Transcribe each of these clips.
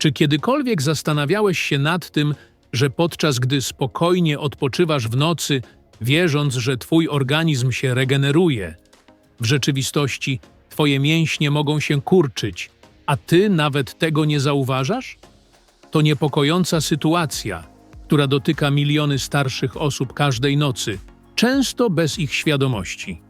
Czy kiedykolwiek zastanawiałeś się nad tym, że podczas gdy spokojnie odpoczywasz w nocy, wierząc, że twój organizm się regeneruje, w rzeczywistości twoje mięśnie mogą się kurczyć, a ty nawet tego nie zauważasz? To niepokojąca sytuacja, która dotyka miliony starszych osób każdej nocy, często bez ich świadomości.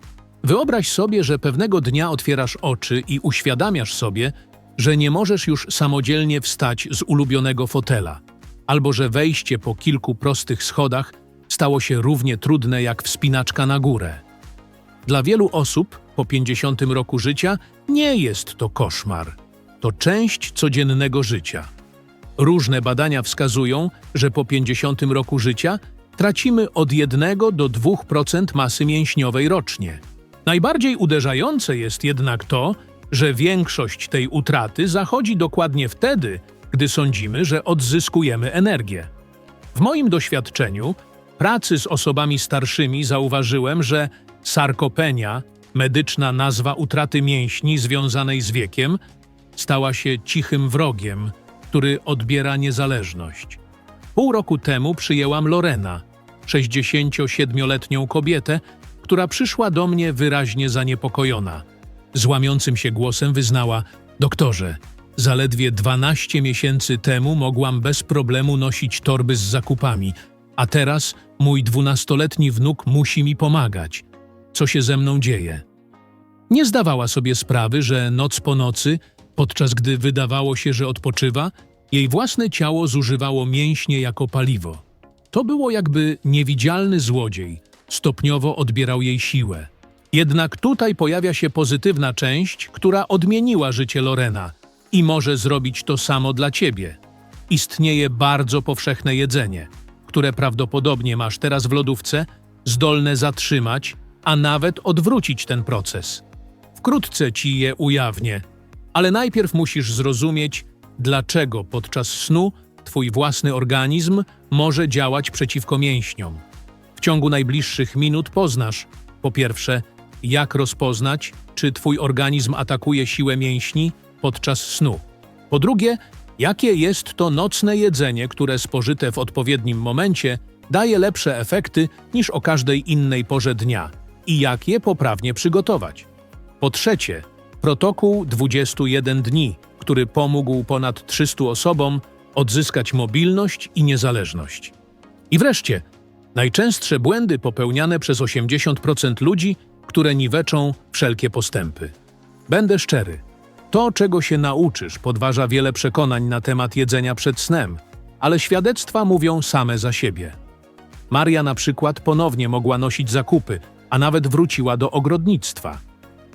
Wyobraź sobie, że pewnego dnia otwierasz oczy i uświadamiasz sobie, że nie możesz już samodzielnie wstać z ulubionego fotela, albo że wejście po kilku prostych schodach stało się równie trudne jak wspinaczka na górę. Dla wielu osób po 50 roku życia nie jest to koszmar. To część codziennego życia. Różne badania wskazują, że po 50 roku życia tracimy od 1 do 2% masy mięśniowej rocznie. Najbardziej uderzające jest jednak to, że większość tej utraty zachodzi dokładnie wtedy, gdy sądzimy, że odzyskujemy energię. W moim doświadczeniu pracy z osobami starszymi zauważyłem, że sarkopenia, medyczna nazwa utraty mięśni związanej z wiekiem, stała się cichym wrogiem, który odbiera niezależność. Pół roku temu przyjęłam Lorena, 67-letnią kobietę, która przyszła do mnie wyraźnie zaniepokojona. Złamiącym się głosem wyznała: Doktorze, zaledwie 12 miesięcy temu mogłam bez problemu nosić torby z zakupami, a teraz mój dwunastoletni wnuk musi mi pomagać. Co się ze mną dzieje? Nie zdawała sobie sprawy, że noc po nocy, podczas gdy wydawało się, że odpoczywa, jej własne ciało zużywało mięśnie jako paliwo. To było jakby niewidzialny złodziej, stopniowo odbierał jej siłę. Jednak tutaj pojawia się pozytywna część, która odmieniła życie Lorena i może zrobić to samo dla ciebie. Istnieje bardzo powszechne jedzenie, które prawdopodobnie masz teraz w lodówce, zdolne zatrzymać, a nawet odwrócić ten proces. Wkrótce ci je ujawnię, ale najpierw musisz zrozumieć, dlaczego podczas snu twój własny organizm może działać przeciwko mięśniom. W ciągu najbliższych minut poznasz, po pierwsze, jak rozpoznać, czy twój organizm atakuje siłę mięśni podczas snu. Po drugie, jakie jest to nocne jedzenie, które spożyte w odpowiednim momencie daje lepsze efekty niż o każdej innej porze dnia i jak je poprawnie przygotować. Po trzecie, protokół 21 dni, który pomógł ponad 300 osobom odzyskać mobilność i niezależność. I wreszcie, najczęstsze błędy popełniane przez 80% ludzi, które niweczą wszelkie postępy. Będę szczery. To, czego się nauczysz, podważa wiele przekonań na temat jedzenia przed snem, ale świadectwa mówią same za siebie. Maria na przykład ponownie mogła nosić zakupy, a nawet wróciła do ogrodnictwa.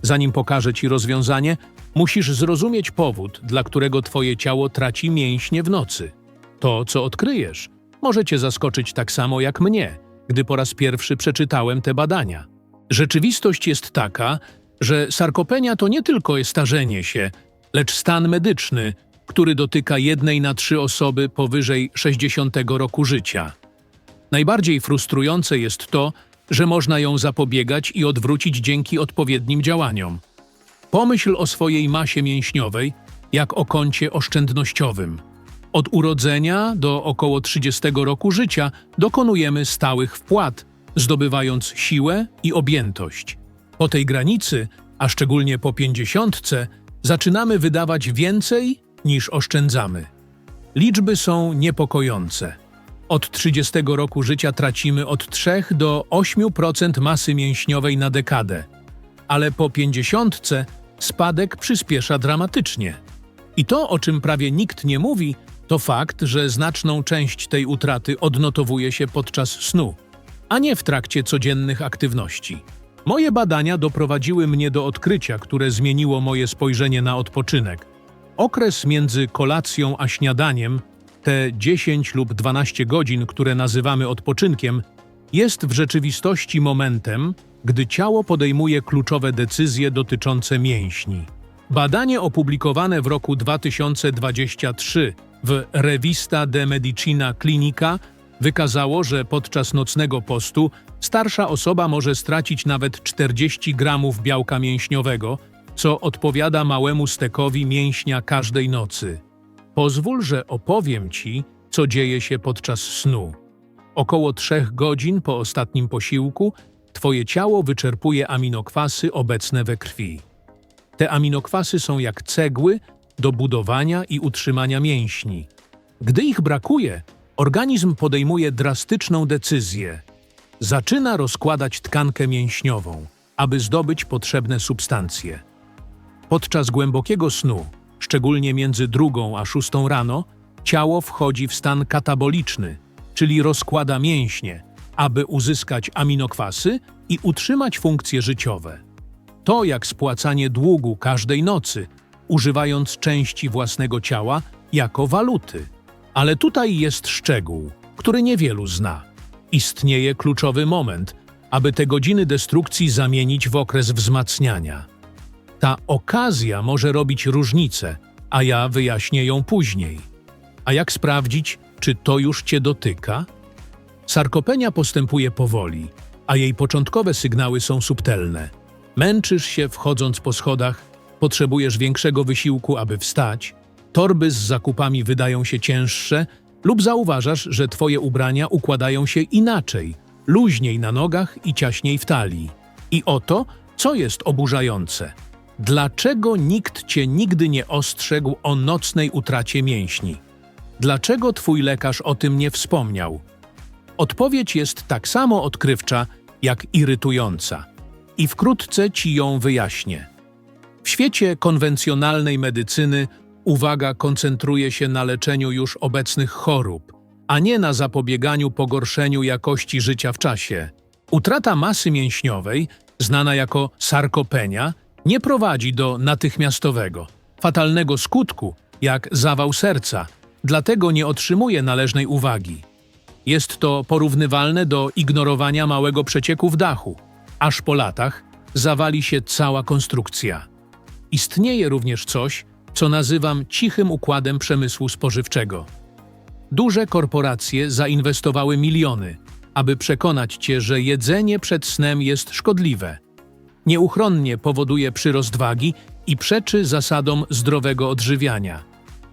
Zanim pokażę Ci rozwiązanie, musisz zrozumieć powód, dla którego Twoje ciało traci mięśnie w nocy. To, co odkryjesz, może Cię zaskoczyć tak samo jak mnie, gdy po raz pierwszy przeczytałem te badania. Rzeczywistość jest taka, że sarkopenia to nie tylko starzenie się, lecz stan medyczny, który dotyka jednej na trzy osoby powyżej 60 roku życia. Najbardziej frustrujące jest to, że można ją zapobiegać i odwrócić dzięki odpowiednim działaniom. Pomyśl o swojej masie mięśniowej jak o koncie oszczędnościowym. Od urodzenia do około 30 roku życia dokonujemy stałych wpłat, zdobywając siłę i objętość. Po tej granicy, a szczególnie po pięćdziesiątce, zaczynamy wydawać więcej niż oszczędzamy. Liczby są niepokojące. Od 30 roku życia tracimy od 3 do 8% masy mięśniowej na dekadę, ale po 50 spadek przyspiesza dramatycznie. I to, o czym prawie nikt nie mówi, to fakt, że znaczną część tej utraty odnotowuje się podczas snu, a nie w trakcie codziennych aktywności. Moje badania doprowadziły mnie do odkrycia, które zmieniło moje spojrzenie na odpoczynek. Okres między kolacją a śniadaniem te 10 lub 12 godzin, które nazywamy odpoczynkiem, jest w rzeczywistości momentem, gdy ciało podejmuje kluczowe decyzje dotyczące mięśni. Badanie opublikowane w roku 2023 w Revista de Medicina Clinica wykazało, że podczas nocnego postu starsza osoba może stracić nawet 40 gramów białka mięśniowego, co odpowiada małemu stekowi mięśnia każdej nocy. Pozwól, że opowiem ci, co dzieje się podczas snu. Około trzech godzin po ostatnim posiłku twoje ciało wyczerpuje aminokwasy obecne we krwi. Te aminokwasy są jak cegły do budowania i utrzymania mięśni. Gdy ich brakuje, organizm podejmuje drastyczną decyzję. Zaczyna rozkładać tkankę mięśniową, aby zdobyć potrzebne substancje. Podczas głębokiego snu, szczególnie między drugą a szóstą rano, ciało wchodzi w stan kataboliczny, czyli rozkłada mięśnie, aby uzyskać aminokwasy i utrzymać funkcje życiowe. To jak spłacanie długu każdej nocy, używając części własnego ciała jako waluty. Ale tutaj jest szczegół, który niewielu zna. Istnieje kluczowy moment, aby te godziny destrukcji zamienić w okres wzmacniania. Ta okazja może robić różnicę, a ja wyjaśnię ją później. A jak sprawdzić, czy to już cię dotyka? Sarkopenia postępuje powoli, a jej początkowe sygnały są subtelne. Męczysz się wchodząc po schodach, potrzebujesz większego wysiłku, aby wstać, torby z zakupami wydają się cięższe lub zauważasz, że twoje ubrania układają się inaczej, luźniej na nogach i ciaśniej w talii. I oto, co jest oburzające. Dlaczego nikt cię nigdy nie ostrzegł o nocnej utracie mięśni? Dlaczego twój lekarz o tym nie wspomniał? Odpowiedź jest tak samo odkrywcza, jak irytująca. I wkrótce ci ją wyjaśnię. W świecie konwencjonalnej medycyny uwaga koncentruje się na leczeniu już obecnych chorób, a nie na zapobieganiu pogorszeniu jakości życia w czasie. Utrata masy mięśniowej, znana jako sarkopenia, nie prowadzi do natychmiastowego, fatalnego skutku, jak zawał serca, dlatego nie otrzymuje należnej uwagi. Jest to porównywalne do ignorowania małego przecieku w dachu, aż po latach zawali się cała konstrukcja. Istnieje również coś, co nazywam cichym układem przemysłu spożywczego. Duże korporacje zainwestowały miliony, aby przekonać cię, że jedzenie przed snem jest szkodliwe. Nieuchronnie powoduje przyrost wagi i przeczy zasadom zdrowego odżywiania.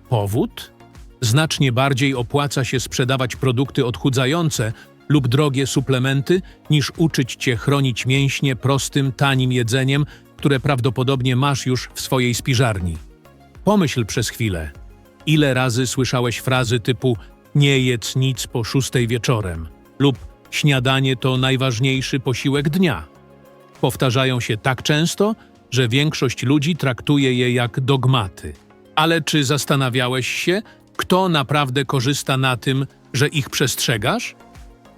Powód? Znacznie bardziej opłaca się sprzedawać produkty odchudzające lub drogie suplementy, niż uczyć cię chronić mięśnie prostym, tanim jedzeniem, które prawdopodobnie masz już w swojej spiżarni. Pomyśl przez chwilę. Ile razy słyszałeś frazy typu nie jedz nic po szóstej wieczorem lub śniadanie to najważniejszy posiłek dnia? Powtarzają się tak często, że większość ludzi traktuje je jak dogmaty. Ale czy zastanawiałeś się, kto naprawdę korzysta na tym, że ich przestrzegasz?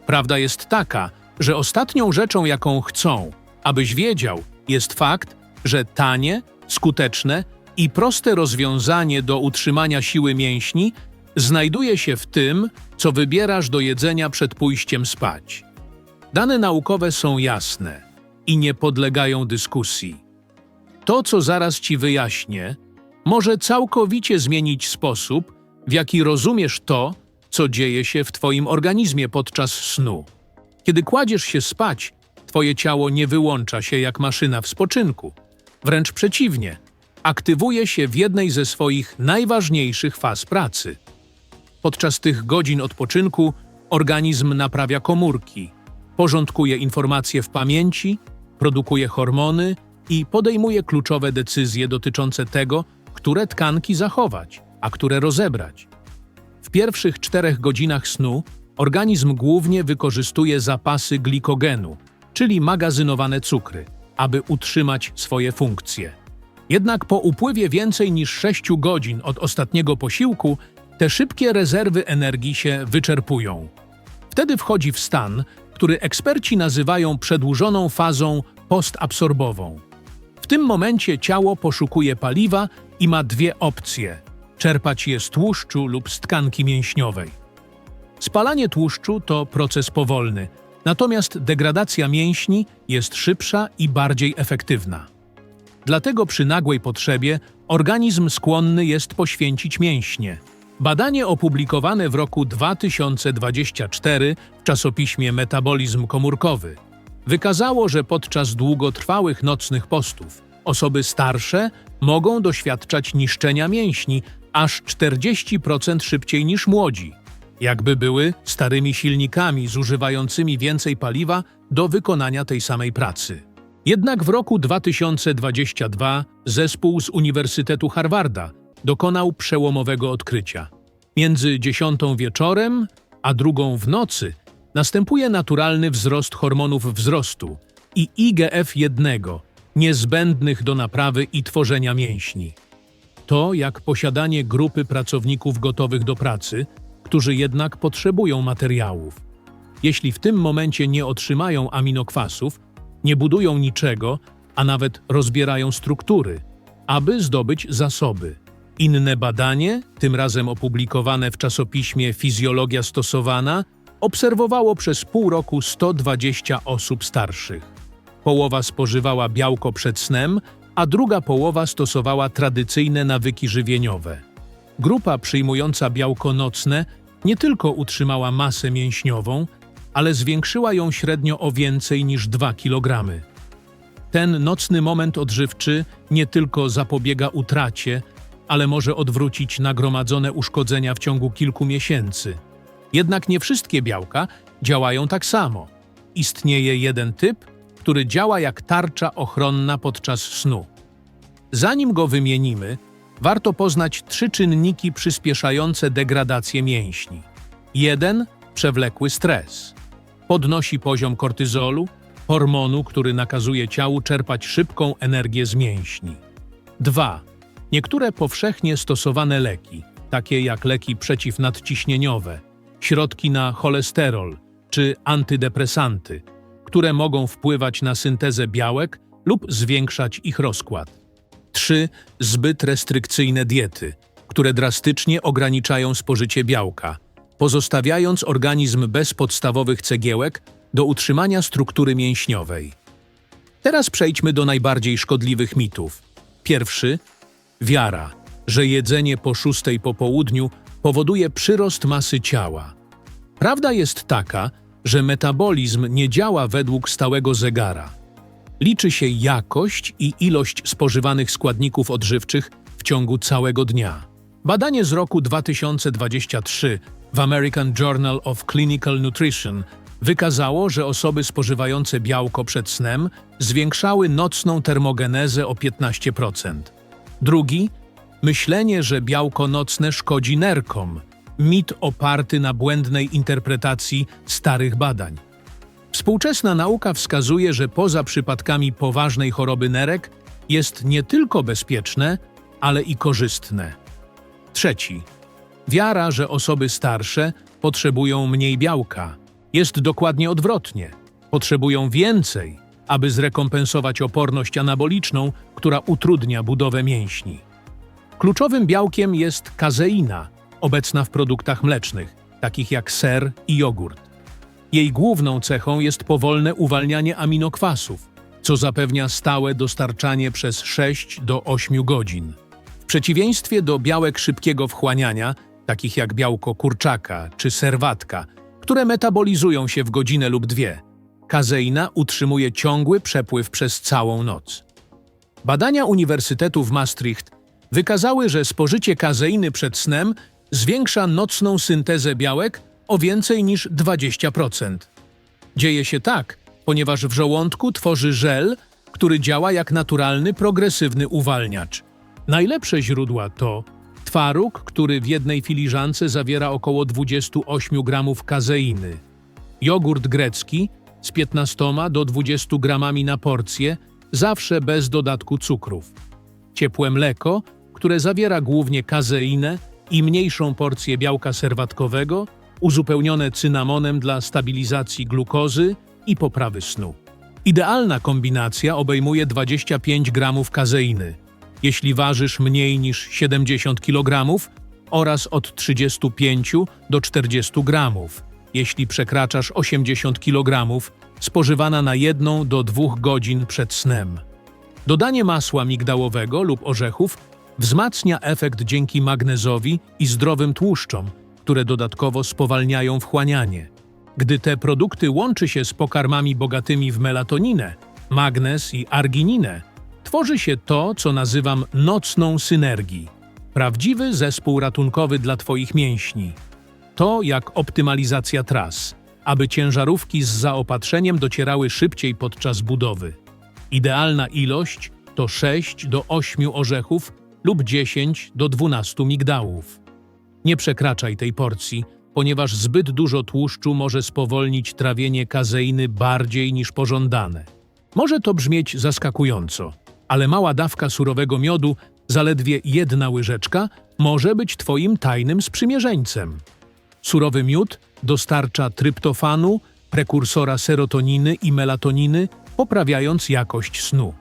Prawda jest taka, że ostatnią rzeczą, jaką chcą, abyś wiedział, jest fakt, że tanie, skuteczne i proste rozwiązanie do utrzymania siły mięśni znajduje się w tym, co wybierasz do jedzenia przed pójściem spać. Dane naukowe są jasne i nie podlegają dyskusji. To, co zaraz ci wyjaśnię, może całkowicie zmienić sposób, w jaki rozumiesz to, co dzieje się w Twoim organizmie podczas snu. Kiedy kładziesz się spać, Twoje ciało nie wyłącza się jak maszyna w spoczynku. Wręcz przeciwnie, aktywuje się w jednej ze swoich najważniejszych faz pracy. Podczas tych godzin odpoczynku organizm naprawia komórki, porządkuje informacje w pamięci, produkuje hormony i podejmuje kluczowe decyzje dotyczące tego, które tkanki zachować, a które rozebrać. W pierwszych czterech godzinach snu organizm głównie wykorzystuje zapasy glikogenu, czyli magazynowane cukry, aby utrzymać swoje funkcje. Jednak po upływie więcej niż 6 godzin od ostatniego posiłku, te szybkie rezerwy energii się wyczerpują. Wtedy wchodzi w stan, który eksperci nazywają przedłużoną fazą postabsorbową. W tym momencie ciało poszukuje paliwa i ma dwie opcje: czerpać je z tłuszczu lub z tkanki mięśniowej. Spalanie tłuszczu to proces powolny, natomiast degradacja mięśni jest szybsza i bardziej efektywna. Dlatego przy nagłej potrzebie organizm skłonny jest poświęcić mięśnie. Badanie opublikowane w roku 2024 w czasopiśmie Metabolizm komórkowy wykazało, że podczas długotrwałych nocnych postów osoby starsze mogą doświadczać niszczenia mięśni, aż 40% szybciej niż młodzi, jakby były starymi silnikami zużywającymi więcej paliwa do wykonania tej samej pracy. Jednak w roku 2022 zespół z Uniwersytetu Harvarda dokonał przełomowego odkrycia. Między 10 wieczorem a drugą w nocy następuje naturalny wzrost hormonów wzrostu i IGF-1, niezbędnych do naprawy i tworzenia mięśni. To jak posiadanie grupy pracowników gotowych do pracy, którzy jednak potrzebują materiałów. Jeśli w tym momencie nie otrzymają aminokwasów, nie budują niczego, a nawet rozbierają struktury, aby zdobyć zasoby. Inne badanie, tym razem opublikowane w czasopiśmie Fizjologia Stosowana, obserwowało przez pół roku 120 osób starszych. Połowa spożywała białko przed snem, a druga połowa stosowała tradycyjne nawyki żywieniowe. Grupa przyjmująca białko nocne nie tylko utrzymała masę mięśniową, ale zwiększyła ją średnio o więcej niż 2 kg. Ten nocny moment odżywczy nie tylko zapobiega utracie, ale może odwrócić nagromadzone uszkodzenia w ciągu kilku miesięcy. Jednak nie wszystkie białka działają tak samo. Istnieje jeden typ, który działa jak tarcza ochronna podczas snu. Zanim go wymienimy, warto poznać trzy czynniki przyspieszające degradację mięśni. Jeden przewlekły stres. Podnosi poziom kortyzolu, hormonu, który nakazuje ciału czerpać szybką energię z mięśni. 2. Niektóre powszechnie stosowane leki, takie jak leki przeciwnadciśnieniowe, środki na cholesterol czy antydepresanty, które mogą wpływać na syntezę białek lub zwiększać ich rozkład. 3. Zbyt restrykcyjne diety, które drastycznie ograniczają spożycie białka, pozostawiając organizm bez podstawowych cegiełek do utrzymania struktury mięśniowej. Teraz przejdźmy do najbardziej szkodliwych mitów. Pierwszy wiara, że jedzenie po szóstej po południu powoduje przyrost masy ciała. Prawda jest taka, że metabolizm nie działa według stałego zegara. Liczy się jakość i ilość spożywanych składników odżywczych w ciągu całego dnia. Badanie z roku 2023 w American Journal of Clinical Nutrition wykazało, że osoby spożywające białko przed snem zwiększały nocną termogenezę o 15%. Drugi myślenie, że białko nocne szkodzi nerkom. Mit oparty na błędnej interpretacji starych badań. Współczesna nauka wskazuje, że poza przypadkami poważnej choroby nerek jest nie tylko bezpieczne, ale i korzystne. Trzeci. Wiara, że osoby starsze potrzebują mniej białka. Jest dokładnie odwrotnie. Potrzebują więcej, aby zrekompensować oporność anaboliczną, która utrudnia budowę mięśni. Kluczowym białkiem jest kazeina, obecna w produktach mlecznych, takich jak ser i jogurt. Jej główną cechą jest powolne uwalnianie aminokwasów, co zapewnia stałe dostarczanie przez 6 do 8 godzin. W przeciwieństwie do białek szybkiego wchłaniania, takich jak białko kurczaka czy serwatka, które metabolizują się w godzinę lub dwie, kazeina utrzymuje ciągły przepływ przez całą noc. Badania Uniwersytetu w Maastricht wykazały, że spożycie kazeiny przed snem zwiększa nocną syntezę białek o więcej niż 20%. Dzieje się tak, ponieważ w żołądku tworzy żel, który działa jak naturalny, progresywny uwalniacz. Najlepsze źródła to twaróg, który w jednej filiżance zawiera około 28 gramów kazeiny, jogurt grecki z 15 do 20 gramami na porcję, zawsze bez dodatku cukrów, ciepłe mleko, które zawiera głównie kazeinę i mniejszą porcję białka serwatkowego, uzupełnione cynamonem dla stabilizacji glukozy i poprawy snu. Idealna kombinacja obejmuje 25 gramów kazeiny, jeśli ważysz mniej niż 70 kg oraz od 35 do 40 gramów, jeśli przekraczasz 80 kg, spożywana na 1 do 2 godzin przed snem. Dodanie masła migdałowego lub orzechów wzmacnia efekt dzięki magnezowi i zdrowym tłuszczom, które dodatkowo spowalniają wchłanianie. Gdy te produkty łączy się z pokarmami bogatymi w melatoninę, magnez i argininę, tworzy się to, co nazywam nocną synergii. Prawdziwy zespół ratunkowy dla Twoich mięśni. To jak optymalizacja tras, aby ciężarówki z zaopatrzeniem docierały szybciej podczas budowy. Idealna ilość to 6 do 8 orzechów lub 10 do 12 migdałów. Nie przekraczaj tej porcji, ponieważ zbyt dużo tłuszczu może spowolnić trawienie kazeiny bardziej niż pożądane. Może to brzmieć zaskakująco, ale mała dawka surowego miodu, zaledwie jedna łyżeczka, może być Twoim tajnym sprzymierzeńcem. Surowy miód dostarcza tryptofanu, prekursora serotoniny i melatoniny, poprawiając jakość snu.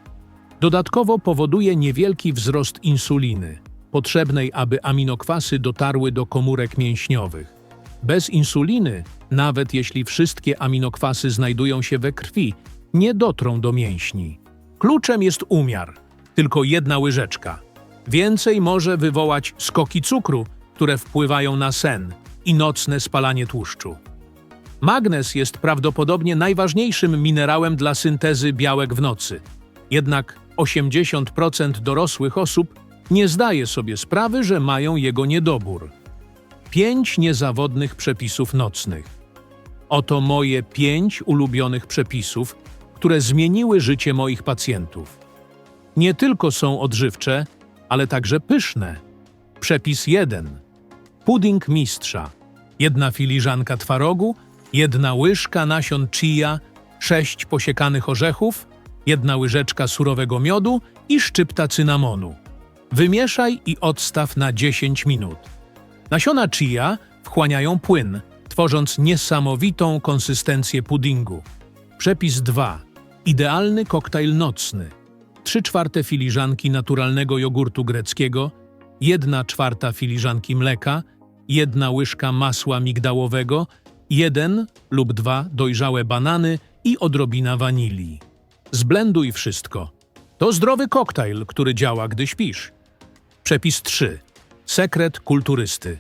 Dodatkowo powoduje niewielki wzrost insuliny, potrzebnej, aby aminokwasy dotarły do komórek mięśniowych. Bez insuliny, nawet jeśli wszystkie aminokwasy znajdują się we krwi, nie dotrą do mięśni. Kluczem jest umiar, tylko jedna łyżeczka. Więcej może wywołać skoki cukru, które wpływają na sen i nocne spalanie tłuszczu. Magnez jest prawdopodobnie najważniejszym minerałem dla syntezy białek w nocy. Jednak 80% dorosłych osób nie zdaje sobie sprawy, że mają jego niedobór. Pięć niezawodnych przepisów nocnych. Oto moje pięć ulubionych przepisów, które zmieniły życie moich pacjentów. Nie tylko są odżywcze, ale także pyszne. Przepis 1. Pudding mistrza. Jedna filiżanka twarogu, jedna łyżka nasion chia, sześć posiekanych orzechów, jedna łyżeczka surowego miodu i szczypta cynamonu. Wymieszaj i odstaw na 10 minut. Nasiona chia wchłaniają płyn, tworząc niesamowitą konsystencję puddingu. Przepis 2. Idealny koktajl nocny. 3 czwarte filiżanki naturalnego jogurtu greckiego, 1 czwarta filiżanki mleka, jedna łyżka masła migdałowego, jeden lub dwa dojrzałe banany i odrobina wanilii. Zblenduj wszystko. To zdrowy koktajl, który działa, gdy śpisz. Przepis 3. Sekret kulturysty.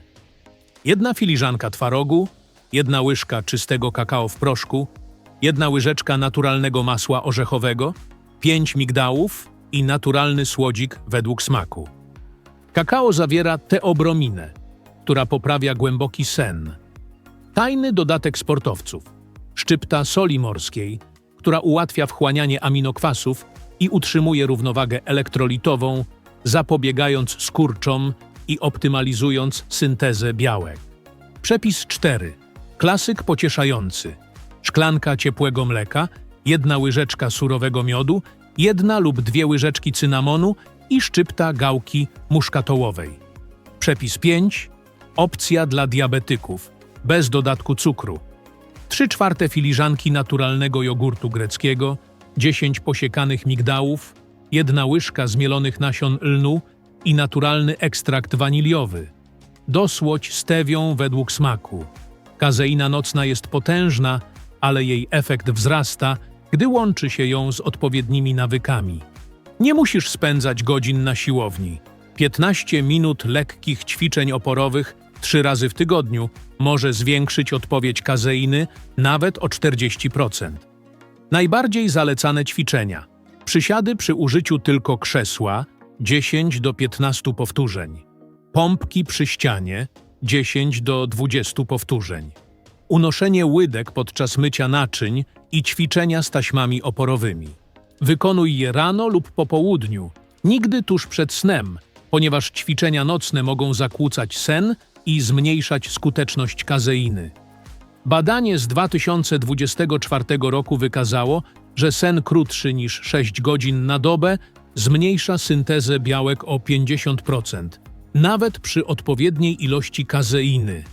Jedna filiżanka twarogu, jedna łyżka czystego kakao w proszku, jedna łyżeczka naturalnego masła orzechowego, pięć migdałów i naturalny słodzik według smaku. Kakao zawiera teobrominę, która poprawia głęboki sen. Tajny dodatek sportowców. Szczypta soli morskiej, która ułatwia wchłanianie aminokwasów i utrzymuje równowagę elektrolitową, zapobiegając skurczom i optymalizując syntezę białek. Przepis 4. Klasyk pocieszający. Szklanka ciepłego mleka, jedna łyżeczka surowego miodu, jedna lub dwie łyżeczki cynamonu i szczypta gałki muszkatołowej. Przepis 5. Opcja dla diabetyków, bez dodatku cukru. 3 czwarte filiżanki naturalnego jogurtu greckiego, 10 posiekanych migdałów, jedna łyżka zmielonych nasion lnu i naturalny ekstrakt waniliowy. Dosłoć stewią według smaku. Kazeina nocna jest potężna, ale jej efekt wzrasta, gdy łączy się ją z odpowiednimi nawykami. Nie musisz spędzać godzin na siłowni. 15 minut lekkich ćwiczeń oporowych trzy razy w tygodniu może zwiększyć odpowiedź kazeiny nawet o 40%. Najbardziej zalecane ćwiczenia. Przysiady przy użyciu tylko krzesła 10 do 15 powtórzeń. Pompki przy ścianie 10 do 20 powtórzeń. Unoszenie łydek podczas mycia naczyń i ćwiczenia z taśmami oporowymi. Wykonuj je rano lub po południu, nigdy tuż przed snem, ponieważ ćwiczenia nocne mogą zakłócać sen i zmniejszać skuteczność kazeiny. Badanie z 2024 roku wykazało, że sen krótszy niż 6 godzin na dobę zmniejsza syntezę białek o 50%, nawet przy odpowiedniej ilości kazeiny.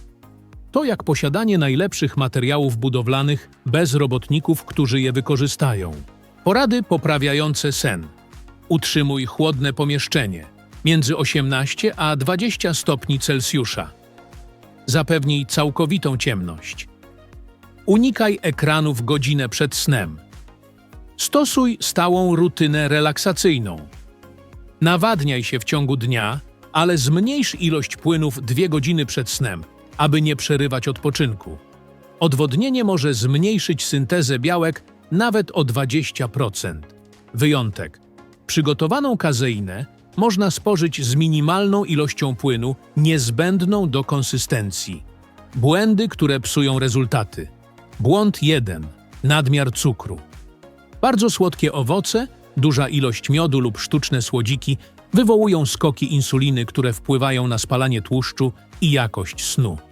To jak posiadanie najlepszych materiałów budowlanych bez robotników, którzy je wykorzystają. Porady poprawiające sen. Utrzymuj chłodne pomieszczenie między 18 a 20 stopni Celsjusza. Zapewnij całkowitą ciemność. Unikaj ekranów godzinę przed snem. Stosuj stałą rutynę relaksacyjną. Nawadniaj się w ciągu dnia, ale zmniejsz ilość płynów dwie godziny przed snem, aby nie przerywać odpoczynku. Odwodnienie może zmniejszyć syntezę białek nawet o 20%. Wyjątek. Przygotowaną kazeinę można spożyć z minimalną ilością płynu niezbędną do konsystencji. Błędy, które psują rezultaty. Błąd 1. Nadmiar cukru. Bardzo słodkie owoce, duża ilość miodu lub sztuczne słodziki wywołują skoki insuliny, które wpływają na spalanie tłuszczu i jakość snu.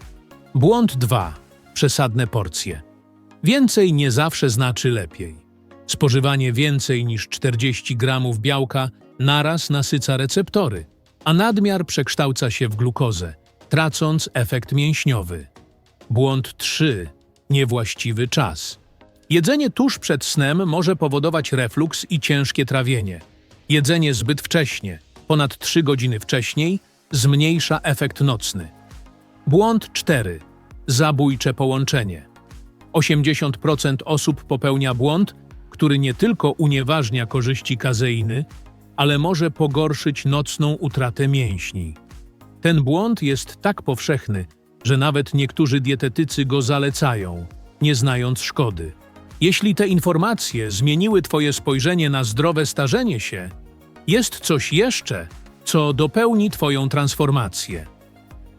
Błąd 2. Przesadne porcje. Więcej nie zawsze znaczy lepiej. Spożywanie więcej niż 40 gramów białka naraz nasyca receptory, a nadmiar przekształca się w glukozę, tracąc efekt mięśniowy. Błąd 3. Niewłaściwy czas. Jedzenie tuż przed snem może powodować refluks i ciężkie trawienie. Jedzenie zbyt wcześnie, ponad 3 godziny wcześniej, zmniejsza efekt nocny. Błąd 4. Zabójcze połączenie. 80% osób popełnia błąd, który nie tylko unieważnia korzyści kazeiny, ale może pogorszyć nocną utratę mięśni. Ten błąd jest tak powszechny, że nawet niektórzy dietetycy go zalecają, nie znając szkody. Jeśli te informacje zmieniły Twoje spojrzenie na zdrowe starzenie się, jest coś jeszcze, co dopełni Twoją transformację.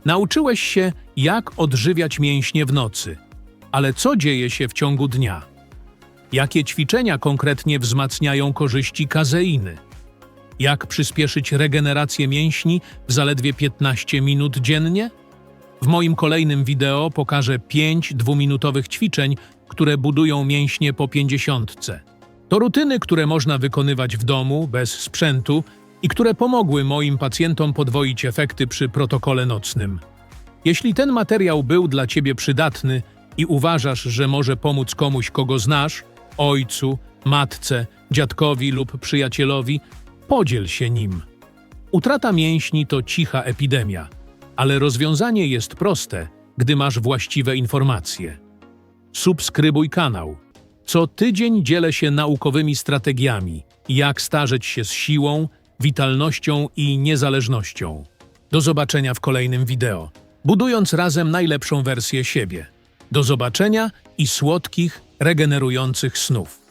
Nauczyłeś się, jak odżywiać mięśnie w nocy, ale co dzieje się w ciągu dnia? Jakie ćwiczenia konkretnie wzmacniają korzyści kazeiny? Jak przyspieszyć regenerację mięśni w zaledwie 15 minut dziennie? W moim kolejnym wideo pokażę 5 dwuminutowych ćwiczeń, które budują mięśnie po 50. To rutyny, które można wykonywać w domu, bez sprzętu i które pomogły moim pacjentom podwoić efekty przy protokole nocnym. Jeśli ten materiał był dla Ciebie przydatny i uważasz, że może pomóc komuś, kogo znasz, ojcu, matce, dziadkowi lub przyjacielowi, podziel się nim. Utrata mięśni to cicha epidemia, ale rozwiązanie jest proste, gdy masz właściwe informacje. Subskrybuj kanał. Co tydzień dzielę się naukowymi strategiami, jak starzeć się z siłą, witalnością i niezależnością. Do zobaczenia w kolejnym wideo, budując razem najlepszą wersję siebie. Do zobaczenia i słodkich, regenerujących snów.